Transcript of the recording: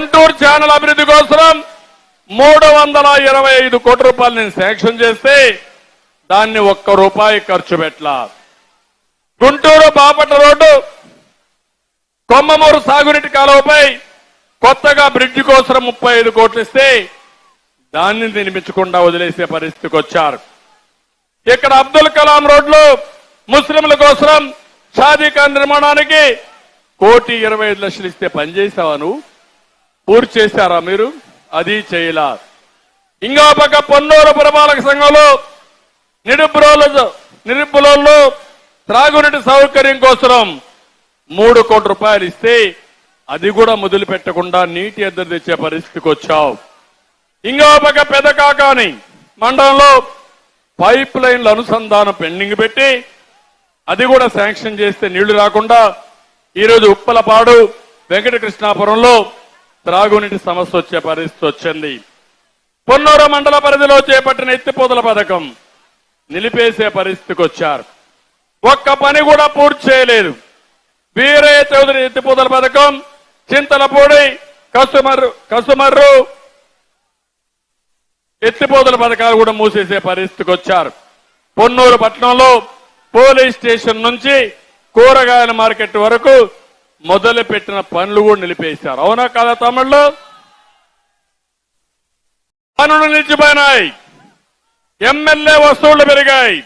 Guntur channel అభివృద్ధి కోసం మూడు వందల ఇరవై ఐదు కోట్ల రూపాయలు నేను శాంక్షన్ చేస్తే దాన్ని ఒక్క రూపాయి ఖర్చు పెట్టలా. గుంటూరు బాపట్ల రోడ్డు కొమ్మమూరు సాగునీటి కాలువపై కొత్తగా బ్రిడ్జి కోసం ముప్పై ఐదు కోట్లు ఇస్తే దాన్ని నిర్మించకుండా వదిలేసే పరిస్థితికి వచ్చారు. ఇక్కడ అబ్దుల్ కలాం రోడ్లు ముస్లింల కోసం షాదీఖాన్ నిర్మాణానికి కోటి ఇరవై ఐదు లక్షలు ఇస్తే పనిచేసావా నువ్వు? పూర్తి చేశారా మీరు? అది చేయలా. ఇంకా పక్క పొన్నూరు పురపాలక సంఘంలో నిరుపురోలు నిరుపులలో త్రాగునీటి సౌకర్యం కోసం మూడు కోట్ల రూపాయలు ఇస్తే అది కూడా మొదలు పెట్టకుండా నీటి ఎద్దరు తెచ్చే పరిస్థితికి వచ్చావు. ఇంకో పక్క పెదకాకాని మండలంలో పైప్ లైన్ల అనుసంధానం పెండింగ్ పెట్టి అది కూడా శాంక్షన్ చేస్తే నీళ్ళు రాకుండా ఈరోజు ఉప్పలపాడు వెంకటకృష్ణాపురంలో త్రాగునీటి సమస్య వచ్చే పరిస్థితి వచ్చింది. పొన్నూరు మండల పరిధిలో చేపట్టిన ఎత్తిపోతల పథకం నిలిపేసే పరిస్థితికి వచ్చారు. ఒక్క పని కూడా పూర్తి చేయలేదు. వీరయ్య చౌదరి ఎత్తిపోతల పథకం చింతలపూడి కసుమర్రు కసుమర్రు ఎత్తిపోతల పథకాలు కూడా మూసేసే పరిస్థితికి వచ్చారు. పొన్నూరు పట్టణంలో పోలీస్ స్టేషన్ నుంచి కూరగాయల మార్కెట్ వరకు మొదలు పెట్టిన పనులు కూడా నిలిపేశారు. అవునా కదా తమిళ్ళు పనులు నిలిచిపోయినాయి. ఎమ్మెల్యే వస్తువులు పెరిగాయి.